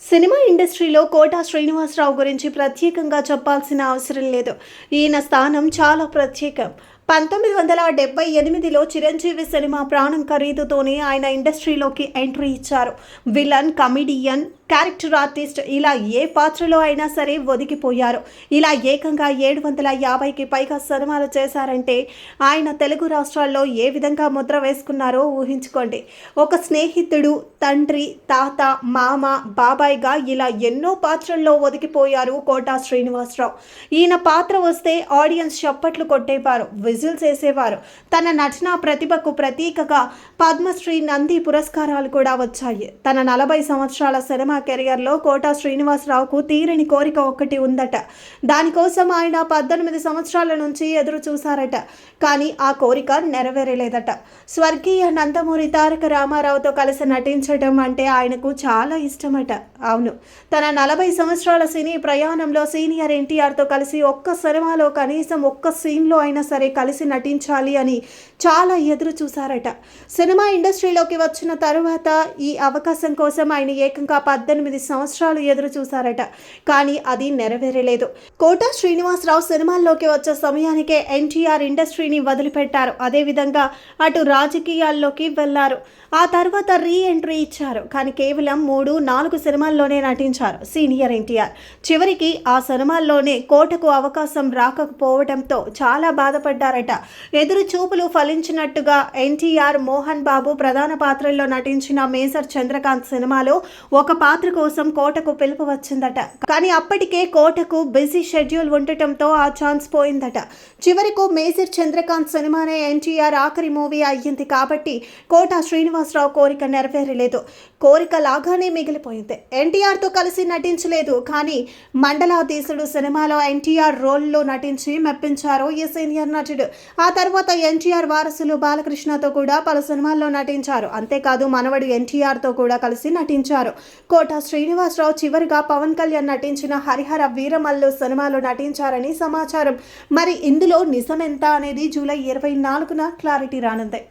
Cinema ఇండస్ట్రీలో quota Srinivasarao గురించి ప్రత్యేకంగా చెప్పాల్సిన అవసరం లేదు. ఈయన స్థానం చాలా ప్రత్యేకం. పంతొమ్మిది వందల డెబ్బై ఎనిమిదిలో చిరంజీవి సినిమా ప్రాణం ఖరీదుతోనే ఆయన ఇండస్ట్రీలోకి ఎంట్రీ ఇచ్చారు. విలన్ కమిడియన్ క్యారెక్టర్ ఆర్టిస్ట్ ఇలా ఏ పాత్రలో అయినా సరే ఒదిగిపోయారు. ఇలా ఏకంగా ఏడు వందల యాభైకి పైగా సినిమాలు చేశారంటే ఆయన తెలుగు రాష్ట్రాల్లో ఏ విధంగా ముద్ర వేసుకున్నారో ఊహించుకోండి. ఒక స్నేహితుడు తండ్రి తాత మామ బాబాయ్గా ఇలా ఎన్నో పాత్రల్లో ఒదిగిపోయారు కోటా శ్రీనివాసరావు. ఈయన పాత్ర వస్తే ఆడియన్స్ చప్పట్లు కొట్టేవారు. విజిల్స్ వేసేవారు తన నటనా ప్రతిభకు ప్రతీకగా పద్మశ్రీ నంది పురస్కారాలు కూడా వచ్చాయి. తన నలభై సంవత్సరాల సినిమా కెరియర్లో కోటా శ్రీనివాసరావుకు తీరని కోరిక ఒక్కటి ఉందట. దానికోసం ఆయన పద్దెనిమిది సంవత్సరాల నుంచి ఎదురు చూశారట. కానీ ఆ కోరిక నెరవేరలేదట. స్వర్గీయ నందమూరి తారక రామారావుతో కలిసి నటించడం అంటే ఆయనకు చాలా ఇష్టమట. అవును. తన నలభై సంవత్సరాల సినీ ప్రయాణంలో సీనియర్ ఎన్టీఆర్తో కలిసి ఒక్క సినిమాలో కనీసం ఒక్క సీన్లో అయినా సరే కలిసి కలిసి నటించాలి అని చాలా ఎదురు చూశారట. సినిమా ఇండస్ట్రీలోకి వచ్చిన తరువాత ఈ అవకాశం కోసం ఆయన ఏకంగా పద్దెనిమిది సంవత్సరాలు ఎదురు చూశారట. కానీ అది నెరవేరలేదు. కోటా శ్రీనివాసరావు సినిమాల్లోకి వచ్చే సమయానికే ఎన్టీఆర్ ఇండస్ట్రీని వదిలిపెట్టారు. అదేవిధంగా అటు రాజకీయాల్లోకి వెళ్ళారు ఆ తర్వాత రీ ఎంట్రీ ఇచ్చారు. కానీ కేవలం మూడు నాలుగు సినిమాల్లోనే నటించారు సీనియర్ ఎన్టీఆర్. చివరికి ఆ సినిమాల్లోనే కోటకు అవకాశం రాకపోవడంతో చాలా బాధపడ్డారు చేశారట. ఎదురు చూపులు ఫలించినట్టుగా ఎన్టీఆర్ మోహన్ బాబు ప్రధాన పాత్రల్లో నటించిన మేజర్ చంద్రకాంత్ సినిమాలో ఒక పాత్ర కోసం కోటకు పిలుపు వచ్చిందట. కానీ అప్పటికే కోటకు బిజీ షెడ్యూల్ ఉండటంతో ఆ ఛాన్స్ పోయిందట. చివరకు మేజర్ చంద్రకాంత్ సినిమానే ఎన్టీఆర్ ఆఖరి మూవీ అయ్యింది కాబట్టి కోట శ్రీనివాసరావు కోరిక నెరవేరలేదు. కోరిక లాగానే మిగిలిపోయింది. ఎన్టీఆర్తో కలిసి నటించలేదు. కానీ మండలాధీశుడు సినిమాలో ఎన్టీఆర్ రోల్లో నటించి మెప్పించారు ఈ సీనియర్ నటుడు. ఆ తర్వాత ఎన్టీఆర్ వారసులు బాలకృష్ణతో కూడా పలు సినిమాల్లో నటించారు. అంతేకాదు మనవడు ఎన్టీఆర్తో కూడా కలిసి నటించారు. కోట శ్రీనివాసరావు చివరిగా పవన్ కళ్యాణ్ నటించిన హరిహర వీరమల్లు సినిమాలో నటించారని సమాచారం. మరి ఇందులో నిజమెంత అనేది జూలై ఇరవై నాలుగున క్లారిటీ రానుంది.